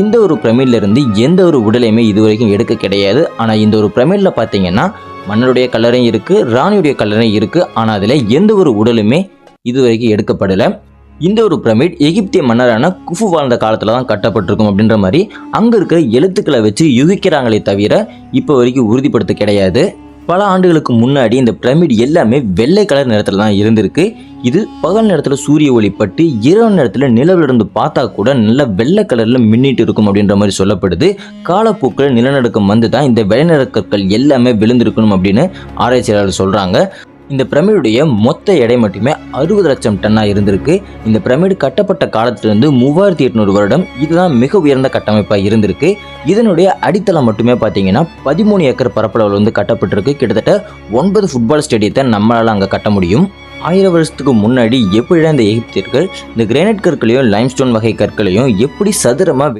இந்த ஒரு பிரமிட்ல இருந்து எந்த ஒரு உடலையுமே இது வரைக்கும் எடுக்க கிடையாது. ஆனால் இந்த ஒரு பிரமிடில் பார்த்தீங்கன்னா மன்னருடைய கல்லறையும் இருக்குது ராணியுடைய கல்லறையும் இருக்குது ஆனால் அதில் எந்த ஒரு உடலுமே இது வரைக்கும் எடுக்கப்படலை. இந்த ஒரு பிரமிட் எகிப்திய மன்னரான குஃபு வாழ்ந்த காலத்தில் தான் கட்டப்பட்டிருக்கும் அப்படின்ற மாதிரி அங்கே இருக்கிற எழுத்துக்களை வச்சு யுகிக்கிறாங்களே தவிர இப்போ வரைக்கும் உறுதிப்படுத்த கிடையாது. பல ஆண்டுகளுக்கு முன்னாடி இந்த பிரமிட் எல்லாமே வெள்ளை கலர் நிறத்தில் தான் இருந்திருக்கு. இது பகல் நேரத்தில் சூரிய ஒளி பட்டு இரவு நேரத்தில் நிலவிலிருந்து பார்த்தா கூட நல்லா வெள்ளை கலரில் மின்னிட்டு இருக்கும் அப்படின்ற மாதிரி சொல்லப்படுது. காலப்போக்கில் நிலநடுக்கம் வந்து தான் இந்த வெள்ளை கற்கள் எல்லாமே விழுந்திருக்கணும் அப்படின்னு ஆராய்ச்சியாளர் சொல்கிறாங்க இந்த பிரமிடுடைய மொத்த எடை மட்டுமே அறுபது லட்சம் டன்னாக இருந்திருக்கு. இந்த பிரமிடு கட்டப்பட்ட காலத்திலிருந்து மூவாயிரத்தி எட்நூறு வருடம் இதுதான் மிக உயர்ந்த கட்டமைப்பாக இருந்திருக்கு. இதனுடைய அடித்தளம் மட்டுமே பார்த்தீங்கன்னா பதிமூணு ஏக்கர் பரப்பளவில் வந்து கட்டப்பட்டிருக்கு. கிட்டத்தட்ட ஒன்பது ஃபுட்பால் ஸ்டேடியத்தை நம்மளால் அங்கே கட்ட முடியும். ஆயிரம் வருஷத்துக்கு முன்னாடி எப்படிடா இந்த எகிப்தியர்கள் இந்த கிரானைட் கற்களையும் லைம்ஸ்டோன் வகை கற்களையும் எப்படி சதுரமாக